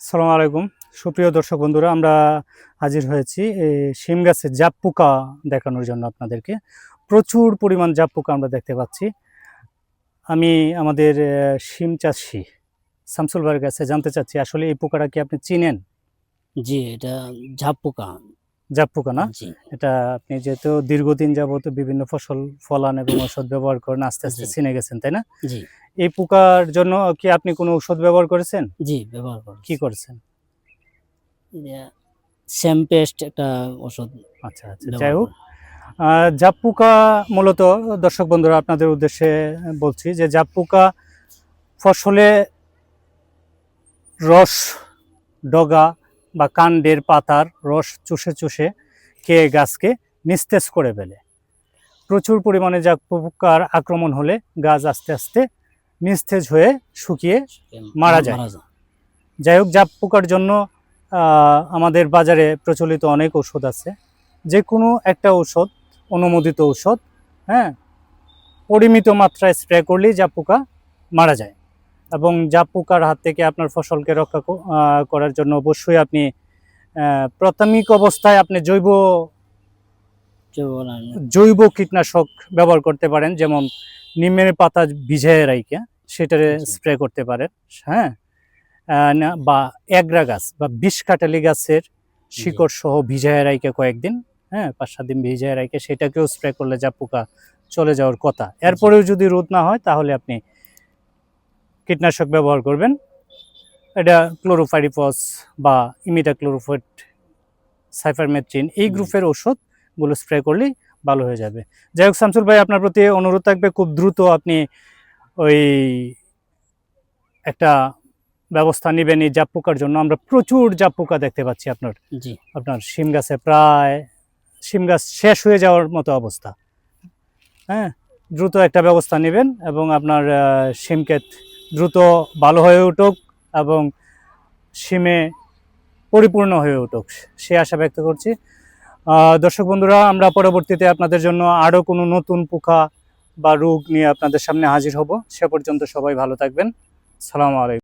সালাম আলাইকুম। সুপ্রিয় দর্শক বন্ধুরা, আমরা হাজির হয়েছি এই শিম গাছের জাপ পোকা দেখানোর জন্য আপনাদেরকে। প্রচুর পরিমাণ জাপ পোকা আমরা দেখতে পাচ্ছি। আমি আমাদের শিম চাষি শামসুল ভাইয়ের কাছে জানতে চাচ্ছি, আসলে এই পোকাটা কি আপনি চিনেন? জি, এটা ঝাপ পোকা জাপ পোকা না? এটা আপনি যেহেতু দীর্ঘদিন যাবত বিভিন্ন ফসল ফলান এবং ওষুধ ব্যবহার করেন আস্তে আস্তে চিনে গেছেন তাই না? জি। এই পোকার জন্য কি আপনি কোনো ওষুধ ব্যবহার করেছেন? জি ব্যবহার করেন কি করেছেন? স্যাম পেস্ট একটা ওষুধ আচ্ছা আচ্ছা। যাই হোক করি। জাপ পোকা মূলত দর্শক বন্ধুরা আপনাদের উদ্দেশ্যে বলছি যে জাপ পোকা ফসলে রস ডগা বা কাণ্ডের পাতার রস চুষে চুষে খেয়ে গাছকে নিস্তেজ করে ফেলে। প্রচুর পরিমাণে জাপ পোকার আক্রমণ হলে গাছ আস্তে আস্তে নিস্তেজ হয়ে শুকিয়ে মারা যায়। যাই হোক জাপ পোকার জন্য আমাদের বাজারে প্রচলিত অনেক ওষুধ আছে। যে কোনো একটা ঔষধ অনুমোদিত ঔষধ হ্যাঁ পরিমিত মাত্রায় স্প্রে করলেই জাপ পোকা মারা যায়। এবং জাপ পোকার হাত থেকে আপনার ফসলকে রক্ষা করার জন্য অবশ্যই আপনি প্রাথমিক অবস্থায় আপনি জৈব জৈব কীটনাশক ব্যবহার করতে পারেন যেমন নিমের পাতা ভিজায় রাইকে সেটারে জি। স্প্রে করতে পারেন হ্যাঁ? বা এগরা গাছ বা বিষ কাটালি গাছের শিকড় সহ ভিজায় রাইকে কয়েকদিন হ্যাঁ? পাঁচ সাত দিন ভিজায় রাইকে সেটাকেও স্প্রে করলে যা পোকা চলে যাওয়ার কথা। এরপরেও যদি রোদ না হয় তাহলে আপনি কীটনাশক ব্যবহার করবেন। এটা ক্লোরোফাইরিফস বা ইমিটা ক্লোরোফাইট সাইফারমেথ্রিন এই। গ্রুপের ওষুধগুলো স্প্রে করলেই ভালো হয়ে যাবে। যাই হোক শামসুল ভাই আপনার প্রতি অনুরোধ থাকবে খুব দ্রুত আপনি ওই একটা ব্যবস্থা নেবেন এই জাপ পোকার জন্য। আমরা প্রচুর জাপ পোকা দেখতে পাচ্ছি আপনার। জি। আপনার শিম গাছে প্রায় শিম গাছ শেষ হয়ে যাওয়ার মতো অবস্থা। হ্যাঁ দ্রুত একটা ব্যবস্থা নেবেন এবং আপনার আহ, শিম ক্ষেত দ্রুত ভালো হয়ে উঠুক এবং সিমে পরিপূর্ণ হয়ে উঠুক, সে আশা ব্যক্ত করছি। দর্শক বন্ধুরা, আমরা পরবর্তীতে আপনাদের জন্য আরও কোনো নতুন পোকা বা রোগ নিয়ে আপনাদের সামনে হাজির হব। সে পর্যন্ত সবাই ভালো থাকবেন। সালামু আলাইকুম।